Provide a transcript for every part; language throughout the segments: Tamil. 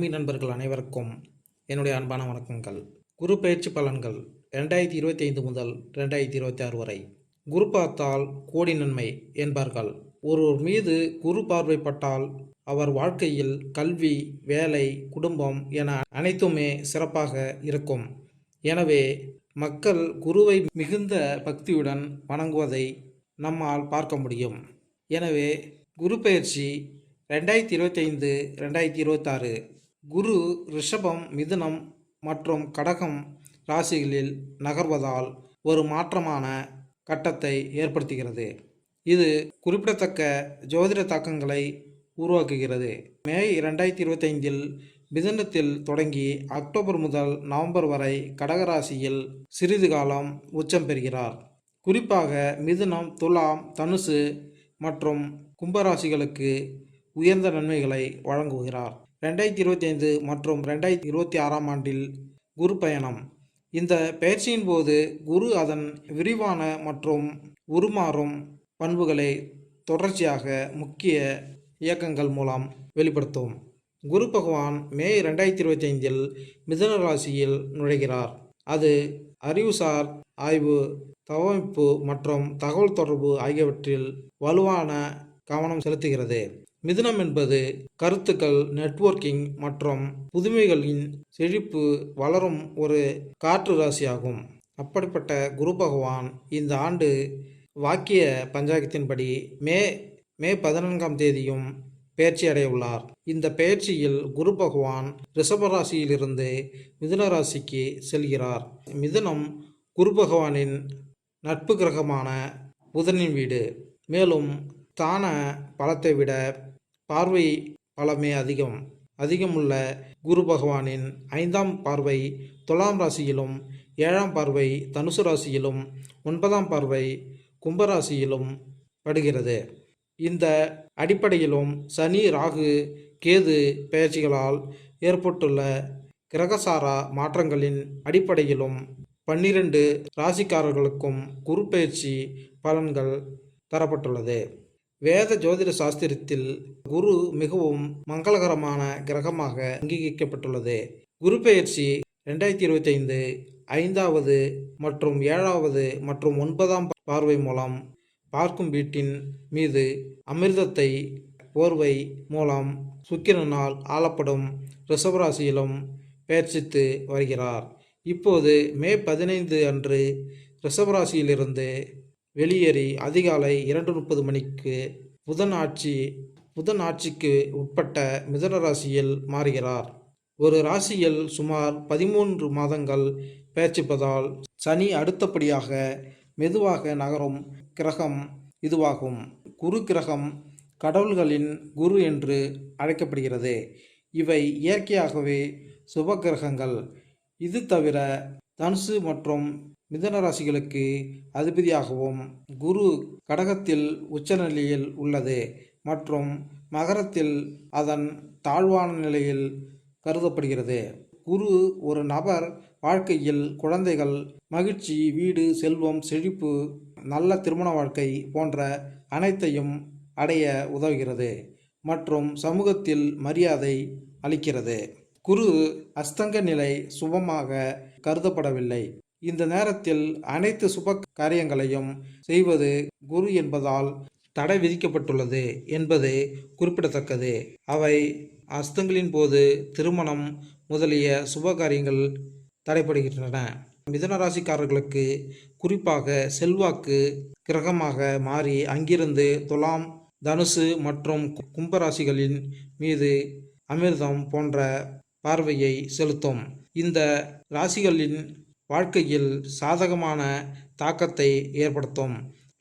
ஆன்மீ நண்பர்கள் அனைவருக்கும் என்னுடைய அன்பான வணக்கங்கள். குரு பயிற்சி பலன்கள் ரெண்டாயிரத்தி இருபத்தி ஐந்து முதல் ரெண்டாயிரத்தி இருபத்தி ஆறு வரை. குரு பார்த்தால் கோடி நன்மை என்பார்கள். ஒருவர் மீது குரு பார்வைப்பட்டால் அவர் வாழ்க்கையில் கல்வி வேலை குடும்பம் என அனைத்துமே சிறப்பாக இருக்கும். எனவே மக்கள் குருவை மிகுந்த பக்தியுடன் வணங்குவதை நம்மால் பார்க்க முடியும். எனவே குரு பயிற்சி ரெண்டாயிரத்தி இருபத்தைந்து ரெண்டாயிரத்தி இருபத்தாறு குரு ரிஷபம் மிதுனம் மற்றும் கடகம் ராசிகளில் நகர்வதால் ஒரு மாற்றமான கட்டத்தை ஏற்படுத்துகிறது. இது குறிப்பிடத்தக்க ஜோதிட தாக்கங்களை உருவாக்குகிறது. மே இரண்டாயிரத்தி இருபத்தைந்தில் மிதுனத்தில் தொடங்கி அக்டோபர் முதல் நவம்பர் வரை கடகராசியில் சிறிது காலம் உச்சம் பெறுகிறார். குறிப்பாக மிதுனம் துலாம் தனுசு மற்றும் கும்பராசிகளுக்கு உயர்ந்த நன்மைகளை வழங்குகிறார். ரெண்டாயிரத்தி இருபத்தி ஐந்து மற்றும் ரெண்டாயிரத்தி இருபத்தி ஆறாம் ஆண்டில் குரு பயணம். இந்த பயிற்சியின் போது குரு அதன் விரிவான மற்றும் உருமாறும் பண்புகளை தொடர்ச்சியாக முக்கிய இயக்கங்கள் மூலம் வெளிப்படுத்தும். குரு பகவான் மே ரெண்டாயிரத்தி இருபத்தி ஐந்தில் மிதன ராசியில் நுழைகிறார். அது அறிவுசார் ஆய்வு தவமைப்பு மற்றும் தகவல் தொடர்பு ஆகியவற்றில் வலுவான கவனம் செலுத்துகிறது. மிதுனம் என்பது கருத்துக்கள் நெட்வொர்க்கிங் மற்றும் புதுமைகளின் செழிப்பு வளரும் ஒரு காற்று ராசியாகும். அப்படிப்பட்ட குரு பகவான் இந்த ஆண்டு வாக்கிய பஞ்சாங்கத்தின்படி மே மே பதினான்காம் தேதியும் பயிற்சி அடையுள்ளார் இந்த பெயர்ச்சியில் குரு பகவான் ரிஷபராசியிலிருந்து மிதுன ராசிக்கு செல்கிறார். மிதுனம் குரு பகவானின் நட்பு கிரகமான புதனின் வீடு. மேலும் தான பலத்தை விட பார்வை பலமே அதிகம். அதிகமுள்ள குரு பகவானின் ஐந்தாம் பார்வை துலாம் ராசியிலும் ஏழாம் பார்வை தனுசு ராசியிலும் ஒன்பதாம் பார்வை கும்பராசியிலும் படுகிறது. இந்த அடிப்படையிலும் சனி ராகு கேது பெயர்ச்சிகளால் ஏற்பட்டுள்ள கிரகசாரா மாற்றங்களின் அடிப்படையிலும் பன்னிரண்டு ராசிக்காரர்களுக்கும் குரு பயிற்சி பலன்கள் தரப்பட்டுள்ளது. வேத ஜோதிட சாஸ்திரத்தில் குரு மிகவும் மங்களகரமான கிரகமாக அங்கீகரிக்கப்பட்டுள்ளது. குரு பெயர்ச்சி ரெண்டாயிரத்தி இருபத்தி ஐந்து ஐந்தாவது மற்றும் ஏழாவது மற்றும் ஒன்பதாம் பார்வை மூலம் பார்க்கும் வீட்டின் மீது அமிர்தத்தை போர்வை மூலம் சுக்கிரனால் ஆளப்படும் ரிஷபராசியிலும் பெயர்ச்சித்து வருகிறார். இப்போது மே பதினைந்து அன்று ரிஷபராசியிலிருந்து வெளியேறி அதிகாலை இரண்டு முப்பது மணிக்கு புதன் ஆட்சி புதன் ஆட்சிக்கு உட்பட்ட மிதன ராசியில் மாறுகிறார். ஒரு ராசியில் சுமார் பதிமூன்று மாதங்கள் பெயர்ச்சிப்பதால் சனி அடுத்தபடியாக மெதுவாக நகரும் கிரகம் இதுவாகும். குரு கிரகம் கடவுள்களின் குரு என்று அழைக்கப்படுகிறது. இவை இயற்கையாகவே சுப கிரகங்கள். இது தவிர தனுசு மற்றும் மிதன ராசிகளுக்கு அதிபதியாகவும் குரு கடகத்தில் உச்சநிலையில் உள்ளது மற்றும் மகரத்தில் அதன் தாழ்வான நிலையில் கருதப்படுகிறது. குரு ஒரு நபர் வாழ்க்கையில் குழந்தைகள் மகிழ்ச்சி வீடு செல்வம் செழிப்பு நல்ல திருமண வாழ்க்கை போன்ற அனைத்தையும் அடைய உதவுகிறது மற்றும் சமூகத்தில் மரியாதை அளிக்கிறது. குரு அஸ்தங்க நிலை சுபமாக கருதப்படவில்லை. இந்த நேரத்தில் அனைத்து சுப காரியங்களையும் செய்வது குரு என்பதால் தடை விதிக்கப்பட்டுள்ளது என்பது குறிப்பிடத்தக்கது. அவை அஸ்தங்களின் போது திருமணம் முதலிய சுப காரியங்கள் தடைப்படுகின்றன மிதன ராசிக்காரர்களுக்கு குறிப்பாக செல்வாக்கு கிரகமாக மாறி அங்கிருந்து துலாம் தனுசு மற்றும் கும்பராசிகளின் மீது அமிர்தம் போன்ற பார்வையை செலுத்தும். இந்த ராசிகளின் வாழ்க்கையில் சாதகமான தாக்கத்தை ஏற்படுத்தும்.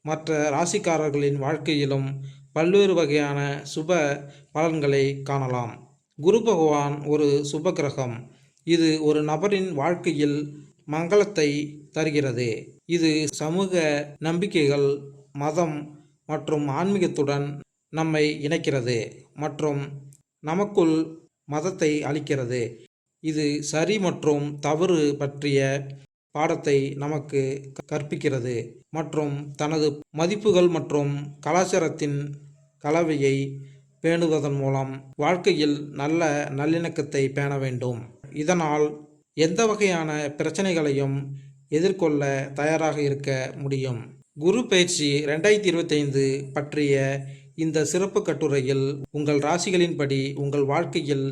மற்ற ராசிக்காரர்களின் வாழ்க்கையிலும் பல்வேறு வகையான சுப பலன்களை காணலாம். குரு பகவான் ஒரு சுப கிரகம். இது ஒரு நபரின் வாழ்க்கையில் மங்களத்தை தருகிறது. இது சமூக நம்பிக்கைகள் மதம் மற்றும் ஆன்மீகத்துடன் நம்மை இணைக்கிறது மற்றும் நமக்குள் மதத்தை அளிக்கிறது. இது சரி மற்றும் தவறு பற்றிய பாடத்தை நமக்கு கற்பிக்கிறது மற்றும் தனது மதிப்புகள் மற்றும் கலாச்சாரத்தின் கலவையை பேணுவதன் மூலம் வாழ்க்கையில் நல்ல நல்லிணக்கத்தை பேண வேண்டும். இதனால் எந்த வகையான பிரச்சனைகளையும் எதிர்கொள்ள தயாராக இருக்க முடியும். குரு பயிற்சி ரெண்டாயிரத்தி இருபத்தைந்து பற்றிய இந்த சிறப்பு கட்டுரையில் உங்கள் ராசிகளின்படி உங்கள் வாழ்க்கையில்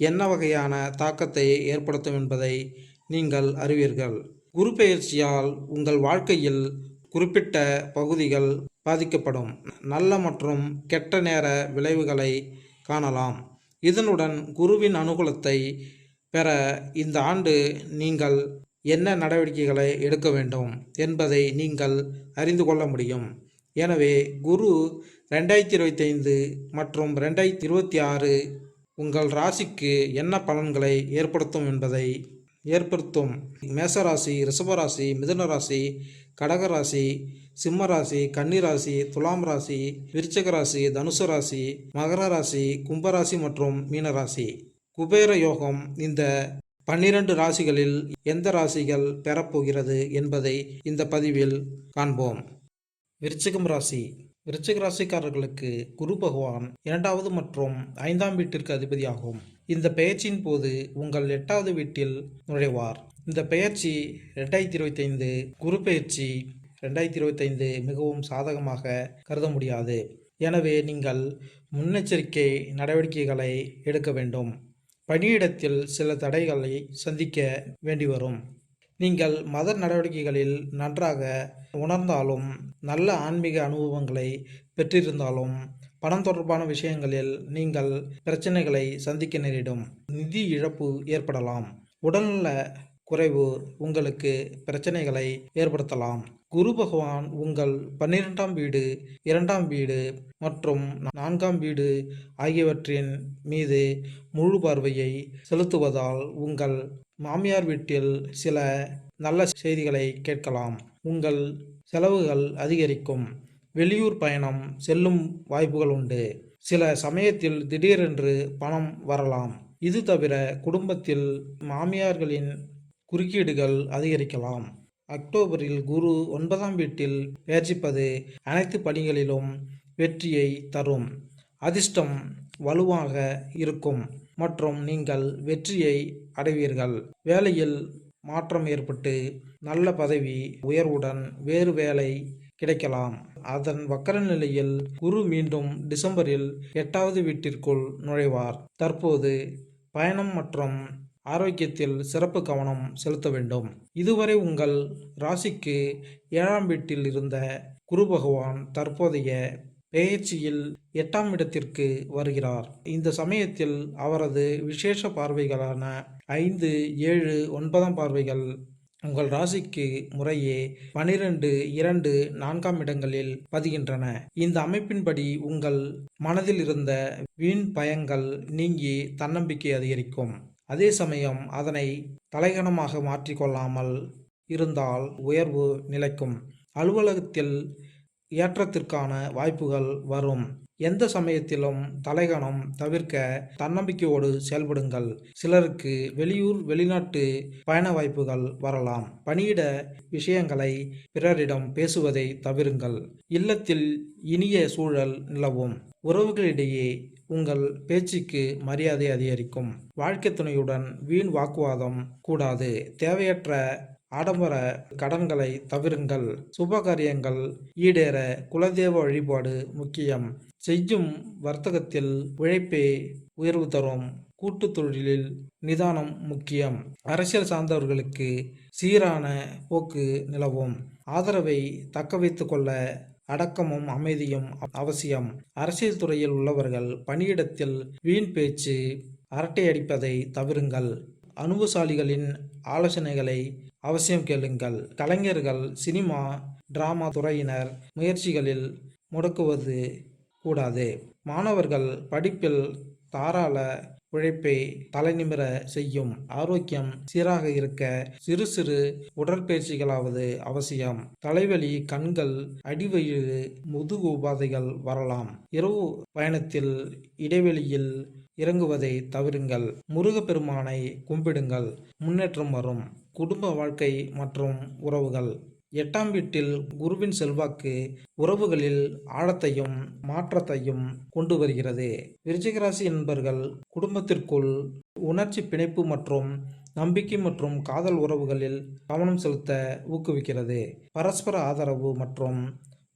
என்ன வகையான தாக்கத்தை ஏற்படுத்தும் என்பதை நீங்கள் அறிவீர்கள். குரு பெயர்ச்சியால் உங்கள் வாழ்க்கையில் குறிப்பிட்ட பகுதிகள் பாதிக்கப்படும். நல்ல மற்றும் கெட்ட நேர விளைவுகளை காணலாம். இதனுடன் குருவின் அனுகூலத்தை பெற இந்த ஆண்டு நீங்கள் என்ன நடவடிக்கைகளை எடுக்க வேண்டும் என்பதை நீங்கள் அறிந்து கொள்ள முடியும். எனவே குரு ரெண்டாயிரத்தி இருபத்தைந்து மற்றும் ரெண்டாயிரத்தி இருபத்தி ஆறு உங்கள் ராசிக்கு என்ன பலன்களை ஏற்படுத்தும் என்பதை ஏற்படுத்தும்? மேசராசி ரிஷபராசி மிதுன ராசி கடகராசி சிம்ம ராசி கன்னிராசி துலாம் ராசி விருச்சக ராசி தனுசு ராசி மகர ராசி கும்பராசி மற்றும் மீனராசி. குபேர யோகம் இந்த பன்னிரண்டு ராசிகளில் எந்த ராசிகள் பெறப்போகிறது என்பதை இந்த பதிவில் காண்போம். விருச்சிகம் ராசி. விருச்சிக ராசிக்காரர்களுக்கு குரு பகவான் இரண்டாவது மற்றும் ஐந்தாம் வீட்டிற்கு அதிபதியாகும். இந்த பெயர்ச்சியின் போது உங்கள் எட்டாவது வீட்டில் நுழைவார். இந்த பெயர்ச்சி ரெண்டாயிரத்தி இருபத்தைந்து குரு பெயர்ச்சி ரெண்டாயிரத்தி இருபத்தைந்து மிகவும் சாதகமாக கருத முடியாது. எனவே நீங்கள் முன்னெச்சரிக்கை நடவடிக்கைகளை எடுக்க வேண்டும். பணியிடத்தில் சில தடைகளை சந்திக்க வேண்டி வரும். நீங்கள் மத நடவடிக்கைகளில் நன்றாக உணர்ந்தாலும் நல்ல ஆன்மீக அனுபவங்களை பெற்றிருந்தாலும் பணம் தொடர்பான விஷயங்களில் நீங்கள் பிரச்சனைகளை சந்திக்க நேரிடும். நிதி இழப்பு ஏற்படலாம். உடல்நல குறைவு உங்களுக்கு பிரச்சனைகளை ஏற்படுத்தலாம். குரு பகவான் உங்கள் பன்னிரெண்டாம் வீடு இரண்டாம் வீடு மற்றும் நான்காம் வீடு ஆகியவற்றின் மீது முழு பார்வையை செலுத்துவதால் உங்கள் மாமியார் வீட்டில் சில நல்ல செய்திகளை கேட்கலாம். உங்கள் செலவுகள் அதிகரிக்கும். வெளியூர் பயணம் செல்லும் வாய்ப்புகள் உண்டு. சில சமயத்தில் திடீரென்று பணம் வரலாம். இது தவிர குடும்பத்தில் மாமியார்களின் குறுக்கீடுகள் அதிகரிக்கலாம். அக்டோபரில் குரு ஒன்பதாம் வீட்டில் பயிற்சிப்பது அனைத்து பணிகளிலும் வெற்றியை தரும். அதிர்ஷ்டம் வலுவாக இருக்கும். மற்றும் நீங்கள் வெற்றியை அடைவீர்கள். வேலையில் மாற்றம் ஏற்பட்டு நல்ல பதவி உயர்வுடன் வேறு வேலை கிடைக்கலாம். அதன் வக்கர நிலையில் குரு மீண்டும் டிசம்பரில் எட்டாவது வீட்டிற்குள் நுழைவார். தற்போது பயணம் மற்றும் ஆரோக்கியத்தில் சிறப்பு கவனம் செலுத்த வேண்டும். இதுவரை உங்கள் ராசிக்கு ஏழாம் வீட்டில் இருந்த குரு பகவான் தற்போதைய பெயர்ச்சியில் எட்டாம் இடத்திற்கு வருகிறார். இந்த சமயத்தில் அவரது விசேஷ பார்வைகளான ஐந்து ஏழு ஒன்பதாம் பார்வைகள் உங்கள் ராசிக்கு முறையே பனிரெண்டு இரண்டு நான்காம் இடங்களில் பதிகின்றன. இந்த அமைப்பின்படி உங்கள் மனதில் இருந்த வீண் பயங்கள் நீங்கி தன்னம்பிக்கை அதிகரிக்கும். அதே சமயம் அதனை தலைகணமாக மாற்றிக்கொள்ளாமல் இருந்தால் உயர்வு நிலைக்கும். அலுவலகத்தில் ஏற்றத்திற்கான வாய்ப்புகள் வரும். எந்த சமயத்திலும் தலைகணம் தவிர்க்க தன்னம்பிக்கையோடு செயல்படுங்கள். சிலருக்கு வெளியூர் வெளிநாட்டு பயண வாய்ப்புகள் வரலாம். பணியிட விஷயங்களை பிறரிடம் பேசுவதை தவிருங்கள். இல்லத்தில் இனிய சூழல் நிலவும். உறவுகளிடையே உங்கள் பேச்சுக்கு மரியாதை அதிகரிக்கும். வாழ்க்கை துணையுடன் வீண் வாக்குவாதம் கூடாது. தேவையற்ற ஆடம்பர கடன்களை தவிருங்கள். சுபகாரியங்கள் ஈடேற குலதெய்வ வழிபாடு முக்கியம். செய்யும் வர்த்தகத்தில் உழைப்பே உயர்வு தரும். கூட்டு தொழிலில் நிதானம் முக்கியம். அரசியல் சார்ந்தவர்களுக்கு சீரான போக்கு நிலவும். ஆதரவை தக்க வைத்து கொள்ள அடக்கமும் அமைதியும் அவசியம். அரசியல் துறையில் உள்ளவர்கள் பணியிடத்தில் வீண் பேச்சு அரட்டையடிப்பதை தவிருங்கள். அனுபவசாலிகளின் ஆலோசனைகளை அவசியம் கேளுங்கள். கலைஞர்கள் சினிமா டிராமா துறையினர் முயற்சிகளில் முடக்குவது கூடாது. மாணவர்கள் படிப்பில் தாராள உழைப்பை தலைநிமிர செய்யும் ஆரோக்கியம் சீராக இருக்க சிறு சிறு உடற்பயிற்சிகளாவது அவசியம். தலைவலி கண்கள் அடிவயிறு முதுகு உபாதைகள் வரலாம். இரவு பயணத்தில் இடைவெளியில் இறங்குவதை தவிருங்கள். முருகப்பெருமானை கும்பிடுங்கள். முன்னேற்றம் வரும். குடும்ப வாழ்க்கை மற்றும் உறவுகள். எட்டாம் வீட்டில் குருவின் செல்வாக்கு உறவுகளில் ஆழத்தையும் மாற்றத்தையும் கொண்டு வருகிறது. விருச்சிகராசி என்பர்கள் குடும்பத்திற்குள் உணர்ச்சி பிணைப்பு மற்றும் நம்பிக்கை மற்றும் காதல் உறவுகளில் கவனம் செலுத்த ஊக்குவிக்கிறது. பரஸ்பர ஆதரவு மற்றும்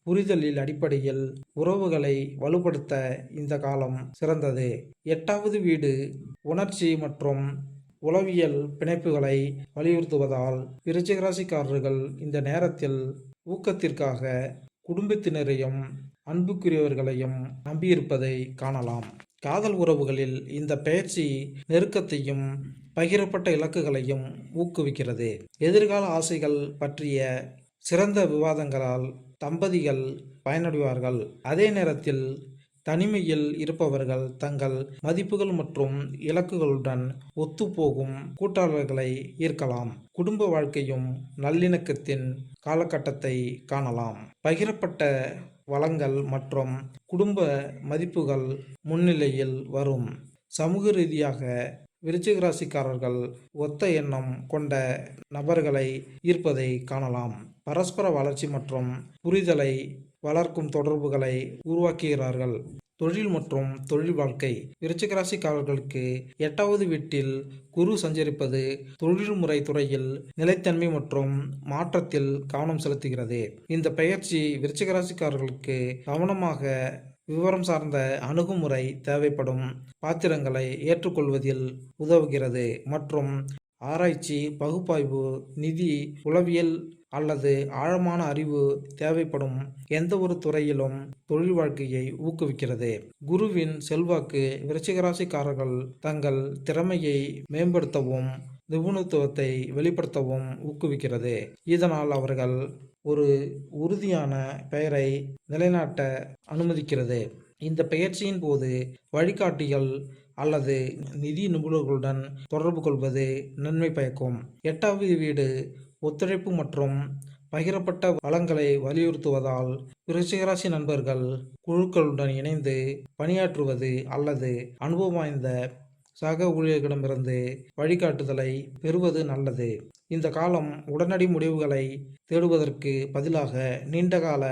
புரிதலில் அடிப்படையில் உறவுகளை வலுப்படுத்த இந்த காலம் சிறந்தது. எட்டாவது வீடு உணர்ச்சி மற்றும் உளவியல் பிணைப்புகளை வலியுறுத்துவதால் விருச்சிகராசிக்காரர்கள் இந்த நேரத்தில் ஊக்கத்திற்காக குடும்பத்தினரையும் அன்புக்குரியவர்களையும் நம்பியிருப்பதை காணலாம். காதல் உறவுகளில் இந்த பயிற்சி நெருக்கத்தையும் பகிரப்பட்ட இலக்குகளையும் ஊக்குவிக்கிறது. எதிர்கால ஆசைகள் பற்றிய சிறந்த விவாதங்களால் தம்பதிகள் பயனடைவார்கள். அதே நேரத்தில் தனிமையில் இருப்பவர்கள் தங்கள் மதிப்புகள் மற்றும் இலக்குகளுடன் ஒத்துப்போகும் கூட்டாளர்களை ஈர்க்கலாம். குடும்ப வாழ்க்கையும் நல்லிணக்கத்தின் காலகட்டத்தை காணலாம். பகிரப்பட்ட வளங்கள் மற்றும் குடும்ப மதிப்புகள் முன்னிலையில் வரும். சமூக ரீதியாக விருச்சிக ராசிக்காரர்கள் ஒத்த எண்ணம் கொண்ட நபர்களை ஈர்ப்பதை காணலாம். பரஸ்பர வளர்ச்சி மற்றும் புரிதலை வளர்க்கும் தொடர்புகளை உருவாக்குகிறார்கள். தொழில் மற்றும் தொழில் வாழ்க்கை விருச்சிகராசிக்காரர்களுக்கு எட்டாவது வீட்டில் குரு சஞ்சரிப்பது தொழில்முறை துறையில் நிலைத்தன்மை மற்றும் மாற்றத்தில் கவனம் செலுத்துகிறது. இந்த பயிற்சி விருச்சிகராசிக்காரர்களுக்கு கவனமாக விவரம் சார்ந்த அணுகுமுறை தேவைப்படும் பாத்திரங்களை ஏற்றுக்கொள்வதில் உதவுகிறது. மற்றும் ஆராய்ச்சி பகுப்பாய்வு நிதி உளவியல் அல்லது ஆழமான அறிவு தேவைப்படும் எந்த ஒரு துறையிலும் தொழில் வாழ்க்கையை ஊக்குவிக்கிறது. குருவின் செல்வாக்கு விருச்சிகராசிக்காரர்கள் தங்கள் திறமையை மேம்படுத்தவும் நிபுணத்துவத்தை வெளிப்படுத்தவும் ஊக்குவிக்கிறது. இதனால் அவர்கள் ஒரு உறுதியான பெயரை நிலைநாட்ட அனுமதிக்கிறது. இந்த பயிற்சியின் போது வழிகாட்டிகள் அல்லது நிதி நிபுணர்களுடன் தொடர்பு கொள்வது நன்மை பயக்கும். எட்டாவது வீடு ஒத்துழைப்பு மற்றும் பகிரப்பட்ட வளங்களை வலியுறுத்துவதால் விருச்சிகராசி நண்பர்கள் குழுக்களுடன் இணைந்து பணியாற்றுவது அல்லது அனுபவம் வாய்ந்த சக ஊழியர்களிடமிருந்து வழிகாட்டுதலை பெறுவது நல்லது. இந்த காலம் உடனடி முடிவுகளை தேடுவதற்கு பதிலாக நீண்டகால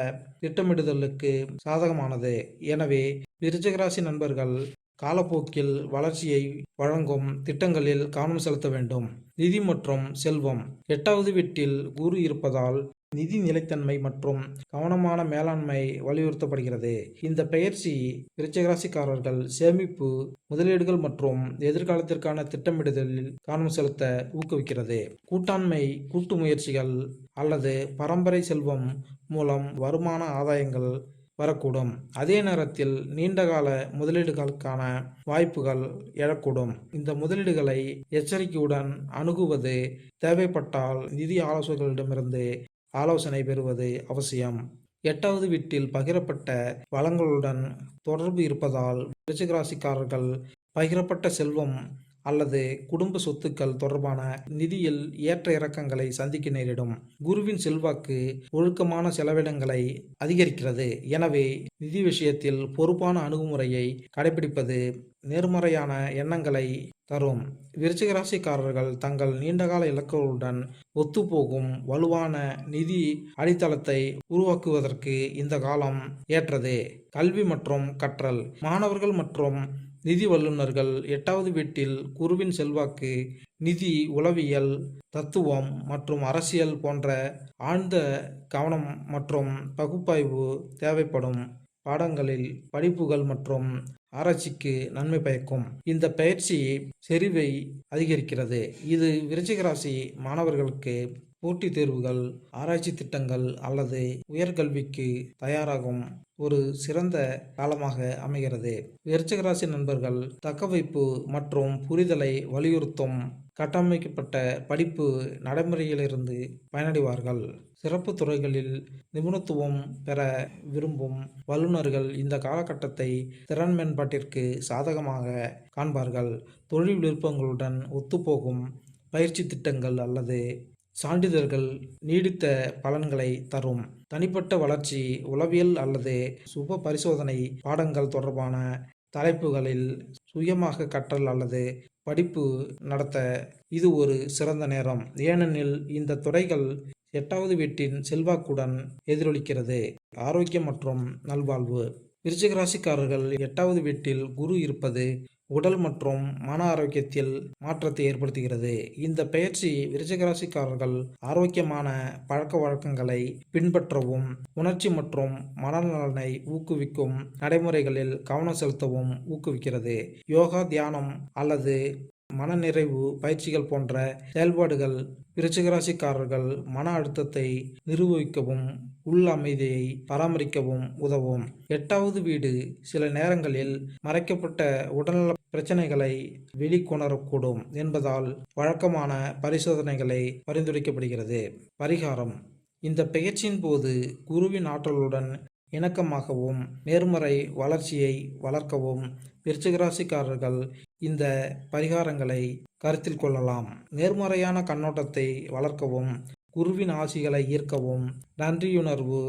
திட்டமிடுதலுக்கு சாதகமானது. எனவே விருச்சிகராசி நண்பர்கள் காலப்போக்கில் வளர்ச்சியை வழங்கும் திட்டங்களில் கவனம் செலுத்த வேண்டும். நிதி மற்றும் செல்வம். எட்டாவது வீட்டில் குரு இருப்பதால் நிதி நிலைத்தன்மை மற்றும் கவனமான மேலாண்மை வலியுறுத்தப்படுகிறது. இந்த பயிற்சி விருச்சகராசிக்காரர்கள் சேமிப்பு முதலீடுகள் மற்றும் எதிர்காலத்திற்கான திட்டமிடுதலில் கவனம் செலுத்த ஊக்குவிக்கிறது. கூட்டாண்மை கூட்டு முயற்சிகள் அல்லது பரம்பரை செல்வம் மூலம் வருமான ஆதாயங்கள் வரக்கூடும். அதே நேரத்தில் நீண்டகால முதலீடுகளுக்கான வாய்ப்புகள் எழக்கூடும். இந்த முதலீடுகளை எச்சரிக்கையுடன் அணுகுவது தேவைப்பட்டால் நிதி ஆலோசகர்களிடமிருந்து ஆலோசனை பெறுவது அவசியம். எட்டாவது வீட்டில் பகிரப்பட்ட வளங்களுடன் தொடர்பு இருப்பதால் விருச்சிகராசிக்காரர்கள் பகிரப்பட்ட செல்வம் அல்லது குடும்ப சொத்துக்கள் தொடர்பான நிதியில் ஏற்ற இறக்கங்களை சந்திக்க நேரிடும். குருவின் செல்வாக்கு ஒழுக்கமான செலவினங்களை அதிகரிக்கிறது. எனவே நிதி விஷயத்தில் பொறுப்பான அணுகுமுறையை கடைபிடிப்பது நேர்மறையான எண்ணங்களை தரும். விருச்சிக ராசிக்காரர்கள் தங்கள் நீண்டகால இலக்குகளுடன் ஒத்துப்போகும் வலுவான நிதி அடித்தளத்தை உருவாக்குவதற்கு இந்த காலம் ஏற்றது. கல்வி மற்றும் கற்றல் மாணவர்கள் மற்றும் நிதி வல்லுநர்கள் எட்டாவது வீட்டில் குருவின் செல்வாக்கு நிதி உளவியல் தத்துவம் மற்றும் அரசியல் போன்ற ஆழ்ந்த கவனம் மற்றும் பகுப்பாய்வு தேவைப்படும். பாடங்களில் படிப்புகள் மற்றும் ஆராய்ச்சிக்கு நன்மை பயக்கும். இந்த பயிற்சி செறிவை அதிகரிக்கிறது. இது விருச்சிகராசி மாணவர்களுக்கு போட்டித் தேர்வுகள் ஆராய்ச்சி திட்டங்கள் அல்லது உயர்கல்விக்கு தயாராகும் ஒரு சிறந்த காலமாக அமைகிறது. விருச்சகராசி நண்பர்கள் தக்கவைப்பு மற்றும் புரிதலை வலியுறுத்தும் கட்டமைக்கப்பட்ட படிப்பு நடைமுறையிலிருந்து பயனடைவார்கள். சிறப்பு துறைகளில் நிபுணத்துவம் பெற விரும்பும் வல்லுநர்கள் இந்த காலகட்டத்தை திறன் மேம்பாட்டிற்கு சாதகமாக காண்பார்கள். தொழில் விருப்பங்களுடன் ஒத்துப்போகும் பயிற்சி திட்டங்கள் அல்லது சான்றிதழ்கள் நீடித்த பலன்களை தரும். தனிப்பட்ட வளர்ச்சி உளவியல் அல்லது சுப பரிசோதனை பாடங்கள் தொடர்பான தலைப்புகளில் சுயமாக கற்றல் அல்லது படிப்பு நடத்த இது ஒரு சிறந்த நேரம். ஏனெனில் இந்த துறைகள் எட்டாவது வீட்டின் செல்வாக்குடன் எதிரொலிக்கிறது. ஆரோக்கியம் மற்றும் நல்வாழ்வு. விருச்சிக ராசிக்காரர்கள் எட்டாவது வீட்டில் குரு இருப்பது உடல் மற்றும் மன ஆரோக்கியத்தில் மாற்றத்தை ஏற்படுத்துகிறது. இந்த பயிற்சி விருச்சகராசிக்காரர்கள் ஆரோக்கியமான பழக்க வழக்கங்களை பின்பற்றவும் உணர்ச்சி மற்றும் மனநலனை ஊக்குவிக்கும் நடைமுறைகளில் கவனம் செலுத்தவும் ஊக்குவிக்கிறது. யோகா தியானம் அல்லது மனநிறைவு பயிற்சிகள் போன்ற செயல்பாடுகள் விருச்சிகராசிக்காரர்கள் மன அழுத்தத்தை நிர்வகிக்கவும் உள் அமைதியை பராமரிக்கவும் உதவும். எட்டாவது வீடு சில நேரங்களில் மறைக்கப்பட்ட உடல்நல பிரச்சனைகளை வெளிக்கொணரக்கூடும் என்பதால் வழக்கமான பரிசோதனைகளை பரிந்துரைக்கப்படுகிறது. பரிகாரம். இந்த பெயர்ச்சியின் போது குருவின் ஆற்றலுடன் இணக்கமாகவும் நேர்மறை வளர்ச்சியை வளர்க்கவும் விருச்சிகராசிக்காரர்கள் இந்த பரிகாரங்களை கருத்தில் கொள்ளலாம். நேர்மறையான கண்ணோட்டத்தை வளர்க்கவும் குருவின் ஆசிகளை ஈர்க்கவும் நன்றியுணர்வு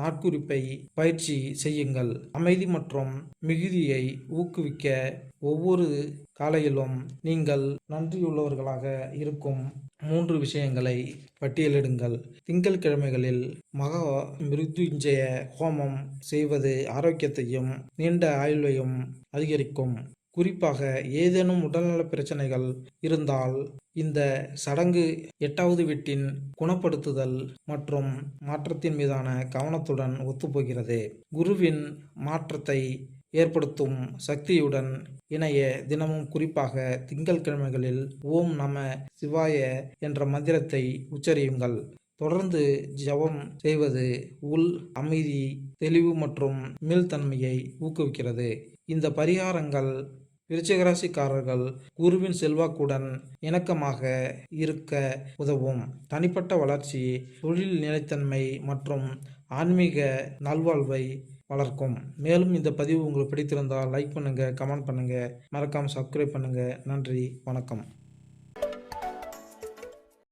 நாட்குறிப்பை பயிற்சி செய்யுங்கள். அமைதி மற்றும் மிகுதியை ஊக்குவிக்க ஒவ்வொரு காலையிலும் நீங்கள் நன்றியுள்ளவர்களாக இருக்கும் மூன்று விஷயங்களை பட்டியலிடுங்கள். திங்கட்கிழமைகளில் மகா மிருத்யுஞ்சய ஹோமம் செய்வது ஆரோக்கியத்தையும் நீண்ட ஆயுளையும் அதிகரிக்கும். குறிப்பாக ஏதேனும் உடல்நல பிரச்சனைகள் இருந்தால் இந்த சடங்கு எட்டாவது வீட்டின் குணப்படுத்துதல் மற்றும் மாற்றத்தின் மீதான கவனத்துடன் ஒத்துப்போகிறது. குருவின் மாற்றத்தை ஏற்படுத்தும் சக்தியுடன் இணைய தினமும் குறிப்பாக திங்கட்கிழமைகளில் ஓம் நம சிவாய என்ற மந்திரத்தை உச்சரியுங்கள். தொடர்ந்து ஜபம் செய்வது உள் அமைதி தெளிவு மற்றும் மீள்தன்மையை ஊக்குவிக்கிறது. இந்த பரிகாரங்கள் விருச்சிகராசிக்காரர்கள் குருவின் செல்வாக்குடன் இணக்கமாக இருக்க உதவும். தனிப்பட்ட வளர்ச்சி தொழில் நிலைத்தன்மை மற்றும் ஆன்மீக நல்வாழ்வை வளர்க்கும். மேலும் இந்த பதிவு உங்களுக்கு பிடித்திருந்தால் லைக் பண்ணுங்கள் கமெண்ட் பண்ணுங்கள் மறக்காமல் சப்ஸ்கிரைப் பண்ணுங்கள் நன்றி வணக்கம்.